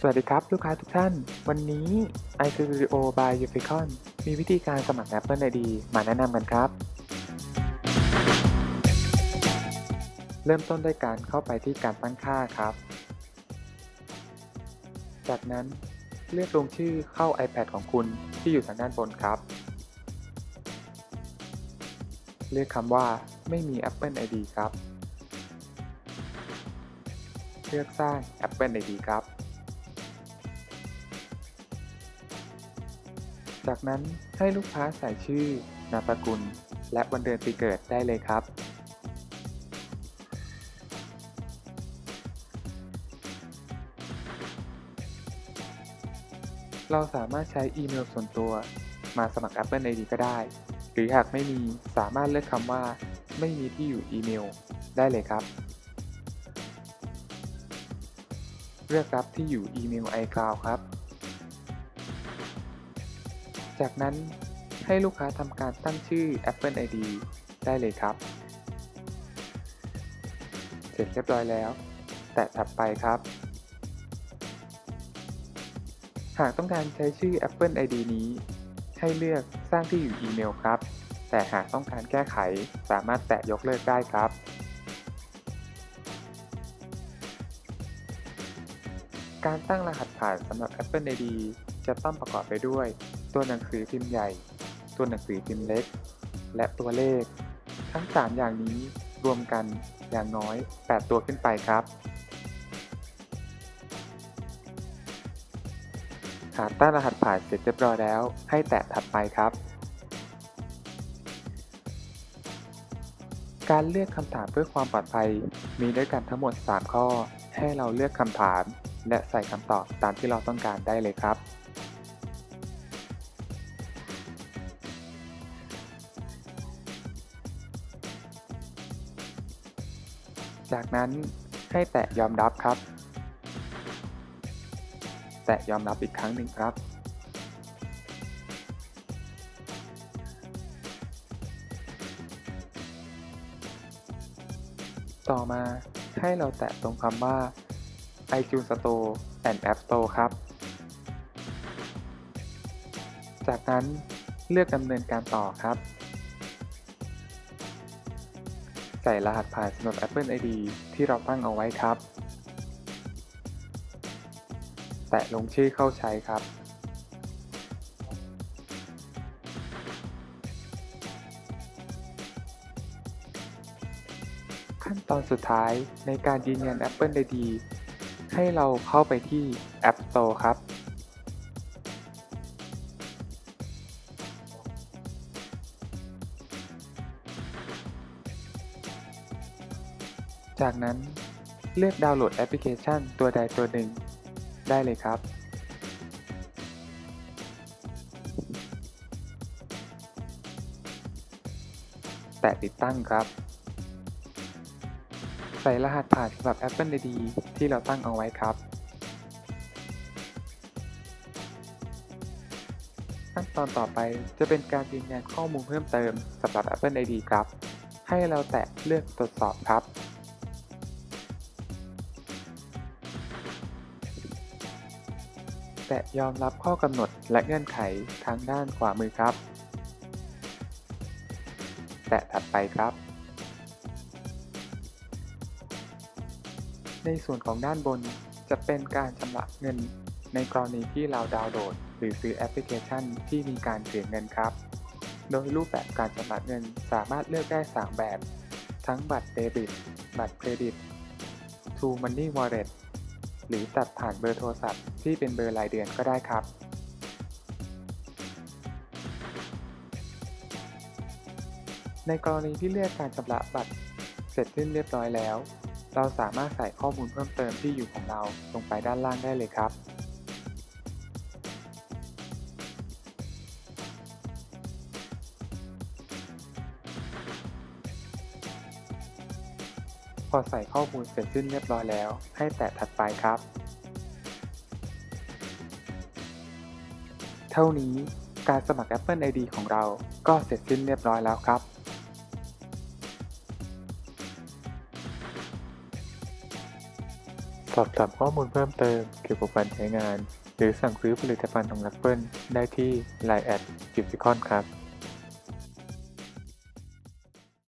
สวัสดีครับ ลูกค้าทุกท่าน วันนี้ iStudio by Uficon มีวิธีการสมัคร Apple ID มาแนะนำกันครับ เริ่มต้นด้วยการเข้าไปที่การตั้งค่าครับ จากนั้นเลือกลงชื่อเข้า iPad ของคุณที่อยู่ทางด้านบนครับ เลือกคำว่าไม่มี Apple ID ครับ เลือกสร้าง Apple ID ครับ จากนั้นให้ลูกค้าใส่ชื่อนามสกุล และวันเดือนปีเกิดได้เลยครับ เราสามารถใช้อีเมลส่วนตัวมาสมัคร Apple ID ก็ได้ หรือหากไม่มีสามารถเลือกคำว่า ไม่มีที่อยู่อีเมล ได้เลยครับ เลือกรับที่อยู่อีเมล iCloud ครับ จากนั้นให้ลูกค้าทำการตั้งชื่อ Apple ID ได้เลยครับ เสร็จเรียบร้อยแล้ว แตะถัดไปครับ หากต้องการใช้ชื่อ Apple ID นี้ ให้เลือกสร้างที่อยู่อีเมลครับ แต่หากต้องการแก้ไขสามารถแตะยกเลิกได้ครับการตั้งรหัสผ่านสำหรับ Apple ID จะต้องประกอบไปด้วย ตัวหนังสือพิมพ์ใหญ่ ตัวหนังสือพิมพ์เล็ก และตัวเลข ทั้ง 3 อย่างนี้รวมกันอย่างน้อย 8 ตัวขึ้นไปครับ หากตั้งรหัสผ่านเสร็จเรียบร้อยแล้ว ให้แตะถัดไปครับ การเลือกคำถามเพื่อความปลอดภัยมีด้วยกันทั้งหมด 3 ข้อ ให้เราเลือกคำถาม และใส่คำตอบตามที่เราต้องการได้เลยครับ จากนั้นให้แตะยอมรับครับ แตะยอมรับอีกครั้งหนึ่งครับ ต่อมาให้เราแตะตรงคำว่า iTunes Store and App Store ครับ จากนั้นเลือกดำเนินการต่อครับ ส่รหัสผ่านสำหรับ Apple ID ที่เราตั้งเอาไว้ครับ แตะลงชื่อเข้าใช้ครับ ขั้นตอนสุดท้ายในการยืนยัน Apple ID ให้เราเข้าไปที่ App Store ครับ จากนั้นเลือกดาวน์โหลดแอปพลิเคชันตัวใดตัวหนึ่ง ได้เลยครับ แตะติดตั้งครับ ใส่รหัสผ่านสำหรับ Apple ID ที่เราตั้งเอาไว้ครับ ขั้นตอนต่อไปจะเป็นการยืนยันข้อมูลเพิ่มเติมสำหรับ Apple ID ครับ ให้เราแตะเลือกตรวจสอบครับ แตะยอมรับข้อกำหนดและเงื่อนไขทางด้านขวามือครับ แตะถัดไปครับ ในส่วนของด้านบนจะเป็นการชำระเงิน ในกรณีที่เราดาวน์โหลด หรือซื้อแอปพลิเคชันที่มีการเสียเงินครับ โดยรูปแบบการชำระเงินสามารถเลือกได้ 3 แบบ ทั้งบัตรเดบิต บัตรเครดิต True Money Wallet หรือตัดผ่านเบอร์โทรศัพท์ที่เป็นเบอร์รายเดือนก็ได้ครับ ในกรณีที่เลือกการชำระบัตรเสร็จสิ้นเรียบร้อยแล้ว เราสามารถใส่ข้อมูลเพิ่มเติมที่อยู่ของเราลงไปด้านล่างได้เลยครับ พอใส่ข้อมูลเสร็จสิ้นเรียบร้อยแล้ว ให้แตะถัดไปครับ เท่านี้การสมัคร Apple ID ของเราก็เสร็จสิ้นเรียบร้อยแล้วครับสอบถามข้อมูลเพิ่มเติมเกี่ยวกับการใช้งาน หรือสั่งซื้อผลิตภัณฑ์ของ Apple ได้ที่ Line แอด g i f t c o n ครับ